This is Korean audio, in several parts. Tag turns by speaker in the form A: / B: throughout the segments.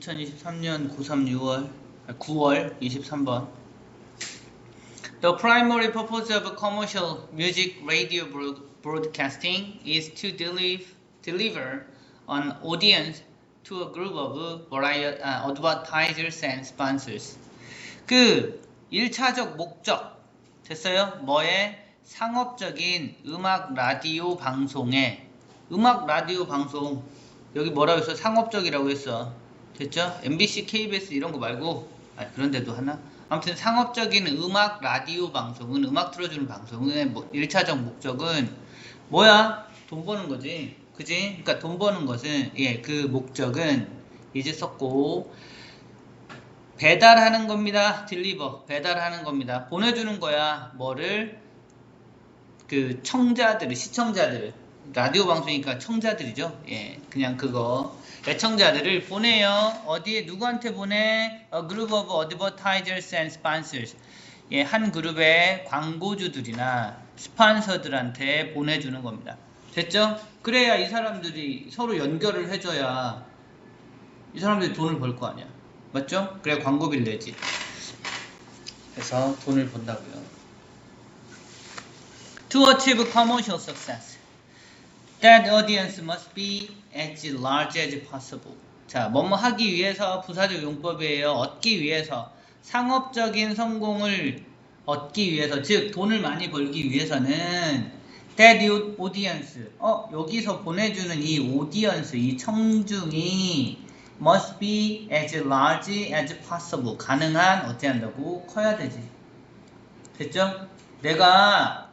A: 2023년 고3 6월, 9월 23번. The primary purpose of commercial music radio broad- broadcasting is to deliver, an audience to a group of uh, advertisers and sponsors. 그 1차적 목적 됐어요? 뭐에 상업적인 음악 라디오 방송에 음악 라디오 방송 여기 뭐라고 했어? 상업적이라고 했어. 됐죠? MBC, KBS 이런 거 말고 아 그런 데도 하나? 아무튼 상업적인 음악 라디오 방송은 음악 틀어주는 방송의 뭐 1차적 목적은 뭐야? 돈 버는 거지. 그지? 그러니까 돈 버는 것은 예, 그 목적은 이제 썼고 배달하는 겁니다. 딜리버. 배달하는 겁니다. 보내주는 거야. 뭐를? 그 청자들, 시청자들. 라디오 방송이니까 청자들이죠. 예, 그냥 그거. 애청자들을 보내요. 어디에, 누구한테 보내? A group of advertisers and sponsors. 예, 한 그룹의 광고주들이나 스폰서들한테 보내주는 겁니다. 됐죠? 그래야 이 사람들이 서로 연결을 해줘야 이 사람들이 돈을 벌 거 아니야. 맞죠? 그래야 광고비를 내지. 그래서 돈을 번다고요. To achieve commercial success, that audience must be as large as possible. 자, 뭐뭐 하기 위해서 부사적 용법이에요. 얻기 위해서 상업적인 성공을 얻기 위해서, 즉 돈을 많이 벌기 위해서는 that audience, 어 여기서 보내주는 이 audience, 이 청중이 must be as large as possible. 가능한 어떻게 한다고 커야 되지. 됐죠? 내가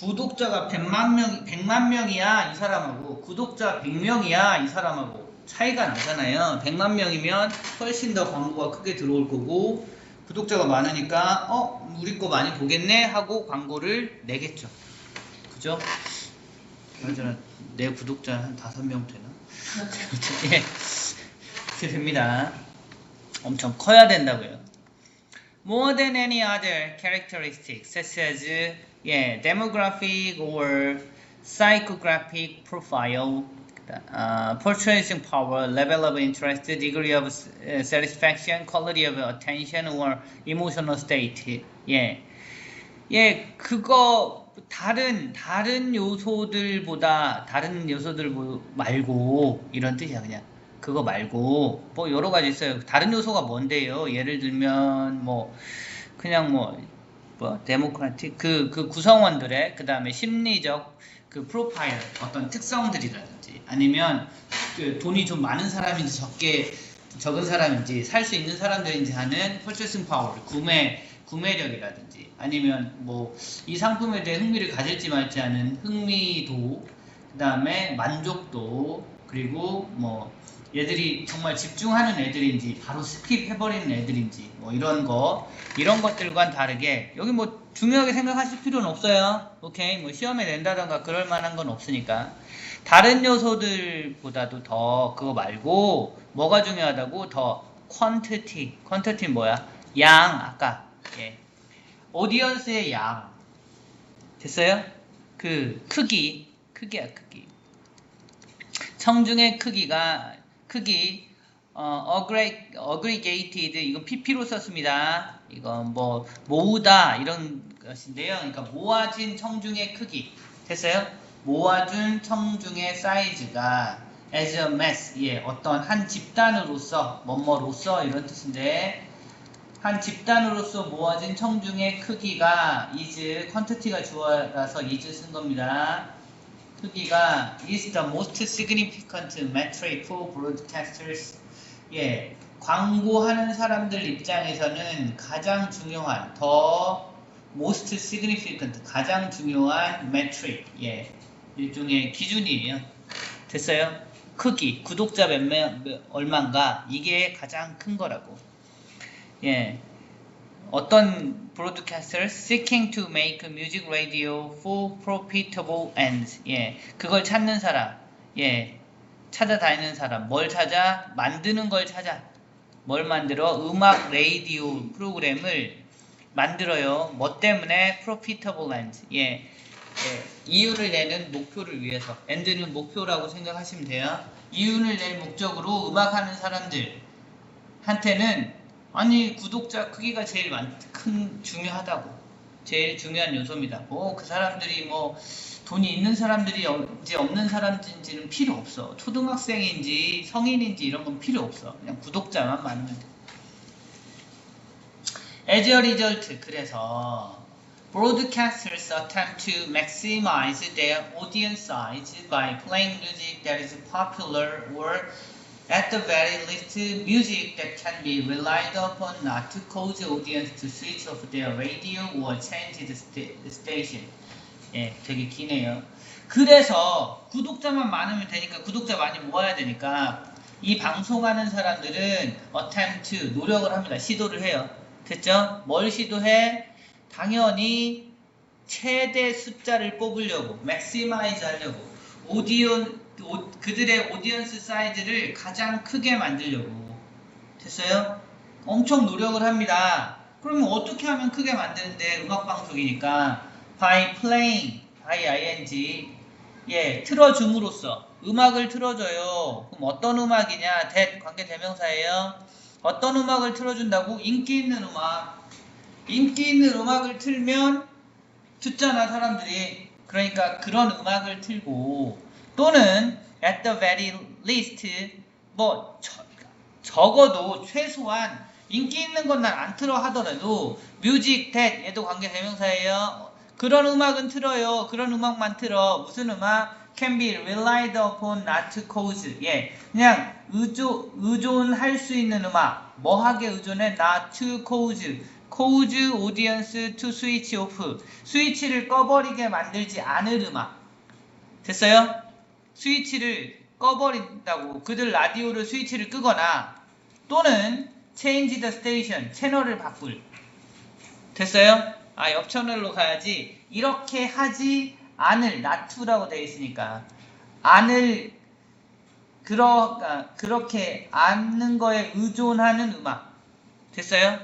A: 구독자가 100만 명 100만 명이야 이 사람하고 구독자 100명이야 이 사람하고 차이가 나잖아요. 100만 명이면 훨씬 더 광고가 크게 들어올 거고 구독자가 많으니까 어 우리 거 많이 보겠네 하고 광고를 내겠죠. 그죠? 그나저나 내 구독자 한 다섯 명 되나? 예. 그렇게 됩니다. 엄청 커야 된다고요. More than any other characteristics, such as yeah, demographic or psychographic profile, uh, purchasing power, level of interest, degree of uh, satisfaction, quality of attention, or emotional state. 예, 예, 그거 다른 다른 요소들보다 다른 요소들 뭐 말고 이런 뜻이야 그냥. 그거 말고 뭐 여러 가지 있어요. 다른 요소가 뭔데요? 예를 들면 뭐 그냥 뭐, 뭐 데모크라틱 그, 그 구성원들의 그 다음에 심리적 그 프로파일 어떤 특성들이라든지 아니면 그 돈이 좀 많은 사람인지 적게 적은 사람인지 살 수 있는 사람들인지 하는 퍼체싱 파워 구매 구매력이라든지 아니면 뭐 이 상품에 대해 흥미를 가질지 말지 하는 흥미도 그 다음에 만족도 그리고 뭐 얘들이 정말 집중하는 애들인지 바로 스킵해버리는 애들인지 뭐 이런 거 이런 것들과는 다르게 여기 뭐 중요하게 생각하실 필요는 없어요. 오케이? 뭐 시험에 낸다던가 그럴 만한 건 없으니까. 다른 요소들보다도 더 그거 말고 뭐가 중요하다고? 더 quantity. quantity 뭐야? 양 아까. 예. 오디언스의 양. 됐어요? 그 크기. 크기야 크기. 청중의 크기가 크기 어, aggregate, aggregated 이건 pp로 썼습니다. 이건 뭐 모으다 이런 것인데요. 그러니까 모아진 청중의 크기 됐어요? 모아준 청중의 사이즈가 as a mass 예 어떤 한 집단으로서 뭐뭐로서 이런 뜻인데 한 집단으로서 모아진 청중의 크기가 is quantity가 주어라서 is 쓴 겁니다. 크기가 is the most significant metric for broadcasters. 예, 광고하는 사람들 입장에서는 가장 중요한 더 most significant 가장 중요한 metric. 예, 일종의 기준이에요. 됐어요? 크기, 구독자 몇 명, 몇- 얼마인가 이게 가장 큰 거라고. 예. 어떤 broadcasters seeking to make music radio for profitable ends. 예. 그걸 찾는 사람. 예. 찾아다니는 사람. 뭘 찾아? 만드는 걸 찾아. 뭘 만들어? 음악 라디오 프로그램을 만들어요. 뭐 때문에? profitable ends. 예. 예. 이유를 내는 목표를 위해서. end는 목표라고 생각하시면 돼요. 이윤을 낼 목적으로 음악하는 사람들 한테는 아니 구독자 크기가 제일 많, 큰 중요하다고 제일 중요한 요소입니다. 뭐 그 사람들이 뭐 돈이 있는 사람들이인지 없는 사람인지는 필요 없어. 초등학생인지 성인인지 이런 건 필요 없어. 그냥 구독자만 많으면 돼. As a result, 그래서 broadcasters attempt to maximize their audience size by playing music that is popular or at the very least music that can be relied upon not to cause audience to switch off their radio or change the sta- station. 예, 되게 기네요. 그래서 구독자만 많으면 되니까 구독자 많이 모아야 되니까 이 방송하는 사람들은 attempt 노력을 합니다. 시도를 해요. 됐죠? 뭘 시도해? 당연히 최대 숫자를 뽑으려고 maximize 하려고 오디오 오- 그들의 오디언스 사이즈를 가장 크게 만들려고 됐어요? 엄청 노력을 합니다. 그러면 어떻게 하면 크게 만드는데 음악 방송이니까 by playing by ing 예 틀어줌으로써 음악을 틀어줘요. 그럼 어떤 음악이냐? that 관계 대명사예요. 어떤 음악을 틀어준다고 인기 있는 음악 인기 있는 음악을 틀면 듣잖아 사람들이 그러니까 그런 음악을 틀고 또는 at the very least 뭐 저- 적어도 최소한 인기 있는 건 난 안 틀어 하더라도 music that 얘도 관계 대명사예요. 그런 음악은 틀어요. 그런 음악만 틀어. 무슨 음악? Can be relied upon not cause. 예 그냥 의존 의존할 수 있는 음악. 뭐하게 의존해? Not to cause. cause audience to switch off. 스위치를 꺼버리게 만들지 않을 음악. 됐어요? 스위치를 꺼버린다고 그들 라디오를 스위치를 끄거나 또는 change the station 채널을 바꿀 됐어요? 아 옆 채널로 가야지 이렇게 하지 않을 to라고 되어 있으니까 않을 그러, 아, 그렇게 않는 거에 의존하는 음악 됐어요?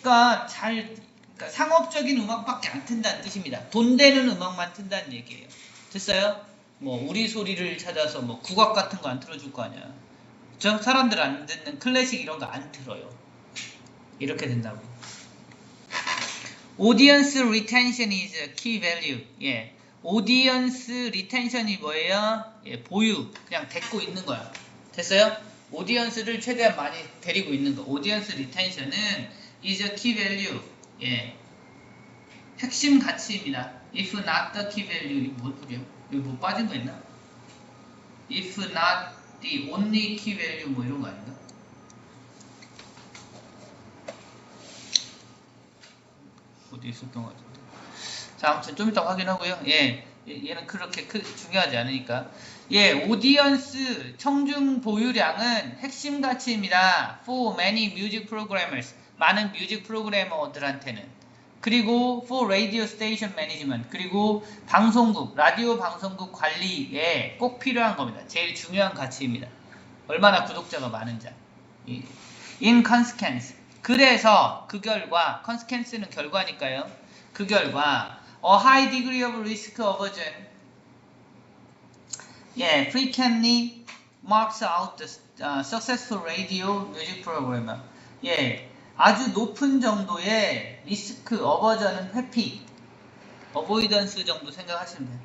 A: 그러니까 잘 그러니까 상업적인 음악밖에 안 튼다는 뜻입니다. 돈 되는 음악만 튼다는 얘기예요. 됐어요? 뭐 우리 소리를 찾아서 뭐 국악 같은 거 안 틀어줄 거 아니야. 저 사람들 안 듣는 클래식 이런 거 안 틀어요. 이렇게 된다고. Audience retention is a key value. 예. audience retention이 뭐예요? 예, 보유. 그냥 데리고 있는 거야. 됐어요? 오디언스를 최대한 많이 데리고 있는 거. audience retention은 is a key value. 예. 핵심 가치입니다. if not the key value. 뭔 소리야? 여기 뭐 빠진 거 있나? if not the only key value 뭐 이런 거 아닌가? 어디 있었던 것 같은데. 자, 아무튼 좀 이따 확인하고요. 예. 얘- 얘는 그렇게 크, 중요하지 않으니까. 예, 오디언스 청중 보유량은 핵심 가치입니다. For many music programmers. 많은 뮤직 프로그래머들한테는. 그리고 for radio station management. 그리고 방송국, 라디오 방송국 관리에 꼭 필요한 겁니다. 제일 중요한 가치입니다. 얼마나 구독자가 많은지. 이- in consequence. 그래서 그 결과, consequence는 결과니까요. 그 결과, a high degree of risk aversion. 예, frequently marks out the uh, successful radio music programmer. 예, 아주 높은 정도의 리스크, 어버전은 회피, 어보이던스 정도 생각하시면 돼요.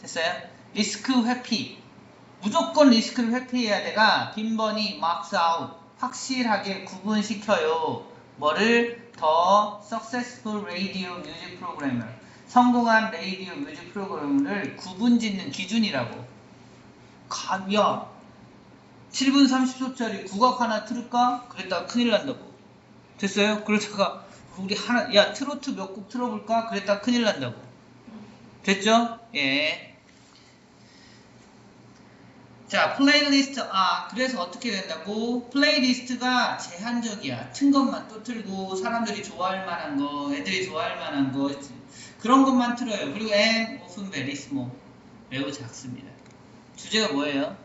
A: 됐어요? 리스크 회피. 무조건 리스크를 회피해야 돼가 빈번히 marks out, 확실하게 구분시켜요. 뭐를 더 successful radio music programmer. 성공한 레이디오 뮤직 프로그램을 구분짓는 기준이라고. 가, 야, 7분 30초짜리 국악 하나 틀을까? 그랬다가 큰일 난다고. 됐어요? 그러다가 우리 하나, 야, 트로트 몇 곡 틀어볼까? 그랬다가 큰일 난다고. 됐죠? 예. 자, 플레이리스트, 아, 그래서 어떻게 된다고? 플레이리스트가 제한적이야. 튼 것만 또 틀고, 사람들이 좋아할 만한 거, 애들이 좋아할 만한 거, 그런 것만 틀어요. 그리고 and often. 매우 작습니다. 주제가 뭐예요?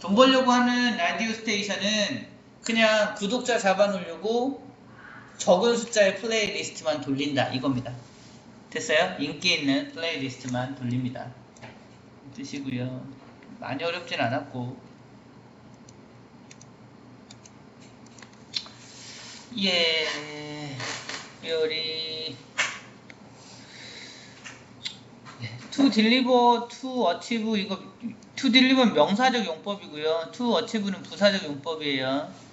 A: 돈 벌려고 하는 라디오 스테이션은 그냥 구독자 잡아놓으려고 적은 숫자의 플레이리스트만 돌린다. 이겁니다. 됐어요? 인기 있는 플레이리스트만 돌립니다. 뜻이고요. 많이 어렵진 않았고 예 특별히 to deliver, to achieve 이거 to deliver 명사적 용법이고요. to achieve는 부사적 용법이에요.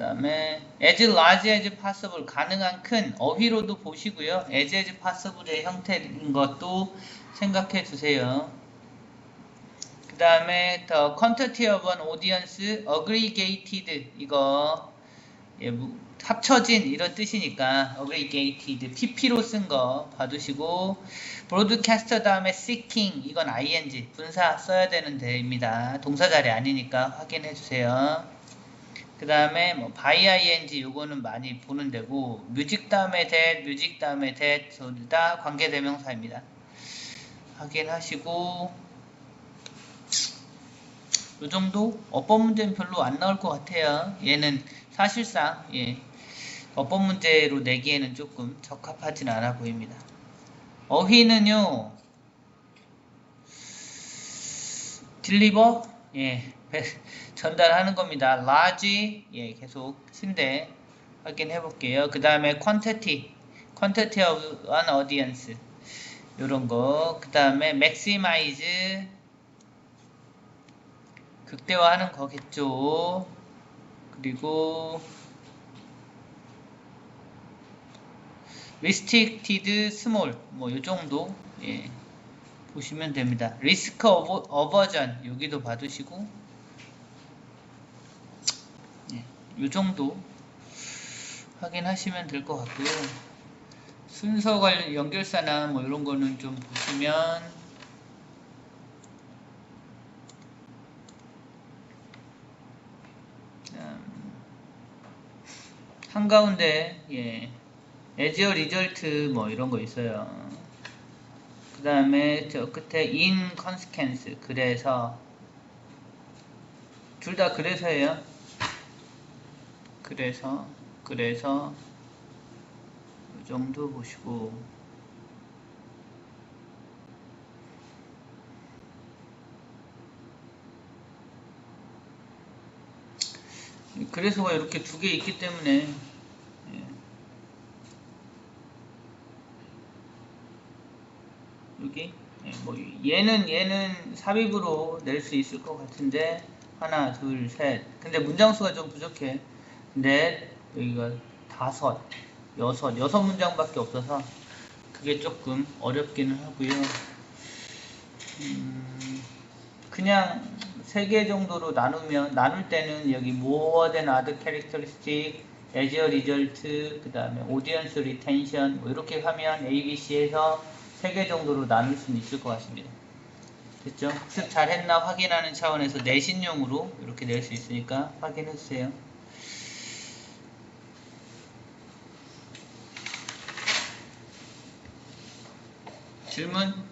A: 그 다음에 as large as possible 가능한 큰 어휘로도 보시고요. as as possible의 형태인 것도 생각해 주세요. 그 다음에 the quantity of an audience aggregated 이거 예, 무- 합쳐진 이런 뜻이니까 aggregated pp로 쓴 거 봐두시고 broadcast 다음에 seeking 이건 ing 분사 써야 되는 데입니다. 동사 자리 아니니까 확인해 주세요. 그 다음에 뭐 by ing 요거는 많이 보는 데고 뮤직 다음에 that, 뮤직 다음에 that 둘다 관계대명사입니다. 확인하시고 요 정도 어법 문제는 별로 안 나올 것 같아요. 얘는 사실상 예, 어법 문제로 내기에는 조금 적합하진 않아 보입니다. 어휘는요, 딜리버 예, 배- 전달하는 겁니다. large 예, 계속 신대 확인해 볼게요. 그 다음에 quantity, quantity of an audience 요런 거. 그 다음에 maximize 극대화하는 거겠죠. 그리고 restricted small 뭐 요 정도 예, 보시면 됩니다. risk aversion 여기도 봐두시고 예, 요 정도 확인하시면 될 것 같고요. 순서 관련 연결사나 뭐 이런 거는 좀 보시면 음, 한가운데 예 에지어 리절트 뭐 이런 거 있어요. 그 다음에 저 끝에 in consequence 그래서 둘 다 그래서예요. 그래서 그래서 이 정도 보시고. 그래서가 이렇게 두 개 있기 때문에 예. 여기 예, 뭐 얘는 얘는 삽입으로 낼 수 있을 것 같은데 하나 둘 셋. 근데 문장수가 좀 부족해 넷 여기가 다섯 여섯 여섯 문장밖에 없어서 그게 조금 어렵기는 하고요 음, 그냥 세 개 정도로 나누면 나눌 때는 여기 more than other characteristic, as a result, 그 다음에 audience retention 뭐 이렇게 하면 A, B, C에서 세 개 정도로 나눌 수는 있을 것 같습니다. 됐죠? 학습 잘했나 확인하는 차원에서 내신용으로 이렇게 낼 수 있으니까 확인해 주세요. 질문?